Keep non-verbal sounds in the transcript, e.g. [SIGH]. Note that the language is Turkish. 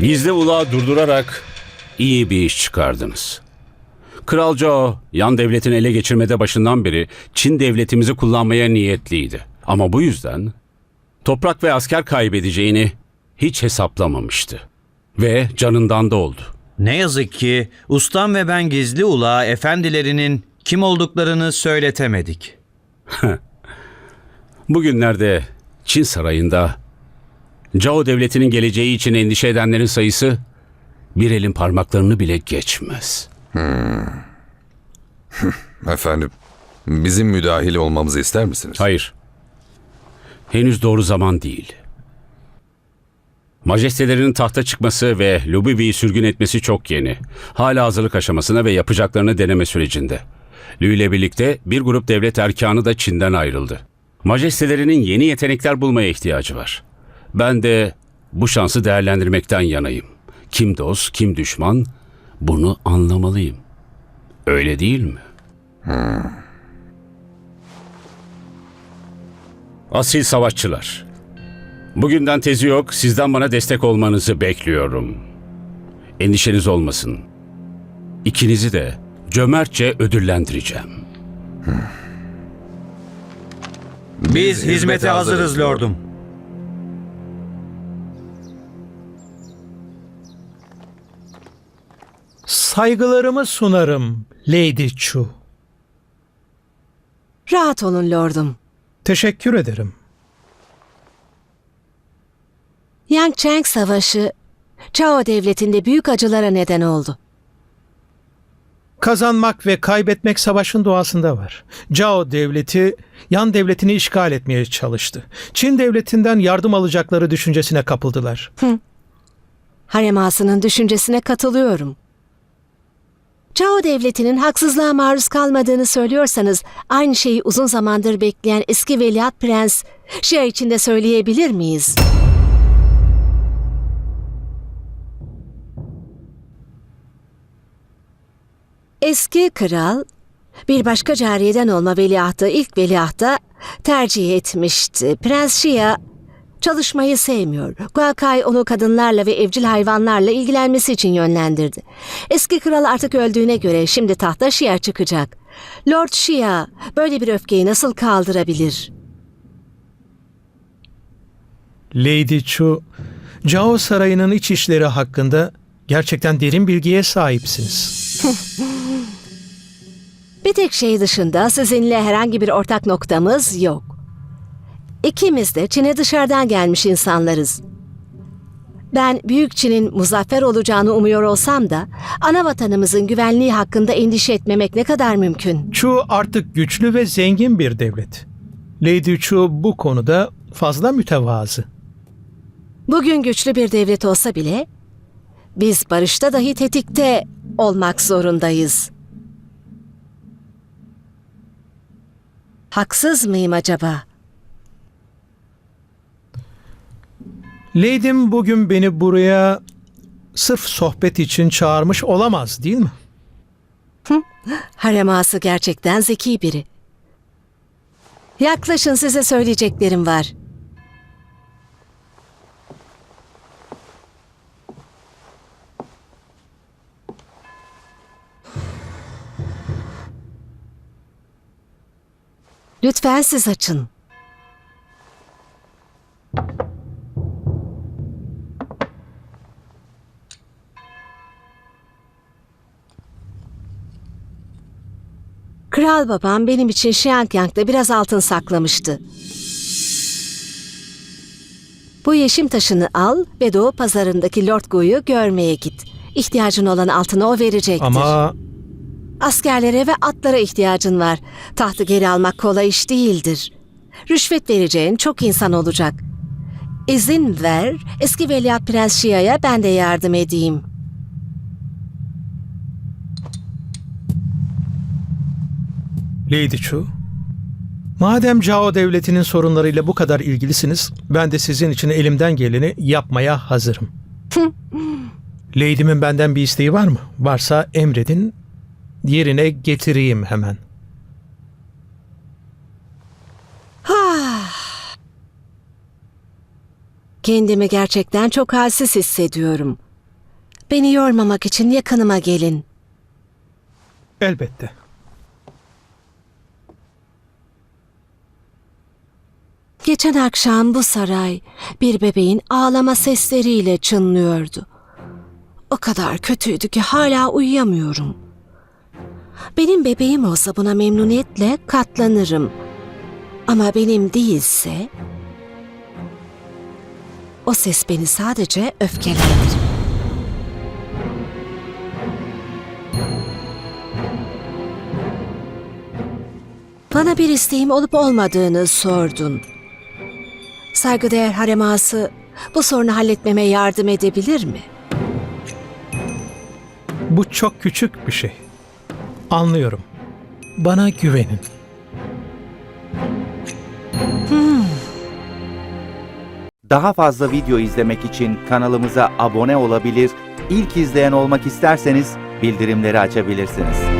Gizli ulağı durdurarak iyi bir iş çıkardınız. Kral Zhao, yan devletini ele geçirmede başından beri Çin devletimizi kullanmaya niyetliydi. Ama bu yüzden toprak ve asker kaybedeceğini hiç hesaplamamıştı. Ve canından da oldu. Ne yazık ki ustam ve ben gizli ulağa efendilerinin kim olduklarını söyletemedik. [LAUGHS] Bugünlerde Çin sarayında Zhao devletinin geleceği için endişe edenlerin sayısı bir elin parmaklarını bile geçmez. [LAUGHS] Efendim, bizim müdahil olmamızı ister misiniz? Hayır. Henüz doğru zaman değil. Majestelerinin tahta çıkması ve Lubivi'yi sürgün etmesi çok yeni. Hala hazırlık aşamasına ve yapacaklarını deneme sürecinde. Lü ile birlikte bir grup devlet erkanı da Çin'den ayrıldı. Majestelerinin yeni yetenekler bulmaya ihtiyacı var. Ben de bu şansı değerlendirmekten yanayım. Kim dost, kim düşman bunu anlamalıyım. Öyle değil mi? Asil savaşçılar. Bugünden tezi yok, sizden bana destek olmanızı bekliyorum. Endişeniz olmasın. İkinizi de cömertçe ödüllendireceğim. Biz hizmete hazırız lordum. Saygılarımı sunarım Lady Chu. Rahat olun lordum. Teşekkür ederim. Yangcheng Savaşı Chao Devleti'nde büyük acılara neden oldu. Kazanmak ve kaybetmek savaşın doğasında var. Cao devleti yan devletini işgal etmeye çalıştı. Çin devletinden yardım alacakları düşüncesine kapıldılar. Harem ağasının düşüncesine katılıyorum. Chao Devleti'nin haksızlığa maruz kalmadığını söylüyorsanız aynı şeyi uzun zamandır bekleyen eski veliaht prens Şia için de söyleyebilir miyiz? Eski kral bir başka cariyeden olma veliahtı ilk veliahta tercih etmişti. Prens Şia çalışmayı sevmiyor. Guakai onu kadınlarla ve evcil hayvanlarla ilgilenmesi için yönlendirdi. Eski kral artık öldüğüne göre şimdi tahta Şia çıkacak. Lord Şia böyle bir öfkeyi nasıl kaldırabilir? Lady Chu, Cao Sarayı'nın iç işleri hakkında gerçekten derin bilgiye sahipsiniz. [LAUGHS] Bir tek şey dışında sizinle herhangi bir ortak noktamız yok. İkimiz de Çin'e dışarıdan gelmiş insanlarız. Ben Büyük Çin'in muzaffer olacağını umuyor olsam da ana vatanımızın güvenliği hakkında endişe etmemek ne kadar mümkün? Chu artık güçlü ve zengin bir devlet. Lady Chu bu konuda fazla mütevazı. Bugün güçlü bir devlet olsa bile biz barışta dahi tetikte olmak zorundayız. Haksız mıyım acaba? Lady'm bugün beni buraya sırf sohbet için çağırmış olamaz değil mi? [LAUGHS] Harem ağası gerçekten zeki biri. Yaklaşın size söyleyeceklerim var. Lütfen siz açın. Kral babam benim için Xiangyang'da biraz altın saklamıştı. Bu yeşim taşını al ve Doğu pazarındaki Lord Gu'yu görmeye git. İhtiyacın olan altını o verecektir. Ama Askerlere ve atlara ihtiyacın var. Tahtı geri almak kolay iş değildir. Rüşvet vereceğin çok insan olacak. İzin ver, eski veliaht Prens Şia'ya ben de yardım edeyim. Lady Chu, madem Cao devletinin sorunlarıyla bu kadar ilgilisiniz, ben de sizin için elimden geleni yapmaya hazırım. [LAUGHS] Lady'min benden bir isteği var mı? Varsa emredin, yerine getireyim hemen. [SIGHS] Kendimi gerçekten çok halsiz hissediyorum. Beni yormamak için yakınıma gelin. Elbette. Geçen akşam bu saray bir bebeğin ağlama sesleriyle çınlıyordu. O kadar kötüydü ki hala uyuyamıyorum. Benim bebeğim olsa buna memnuniyetle katlanırım. Ama benim değilse o ses beni sadece öfkelendirir. Bana bir isteğim olup olmadığını sordun. Saygıdeğer hareması bu sorunu halletmeme yardım edebilir mi? Bu çok küçük bir şey. Anlıyorum. Bana güvenin. Daha fazla video izlemek için kanalımıza abone olabilir, ilk izleyen olmak isterseniz bildirimleri açabilirsiniz.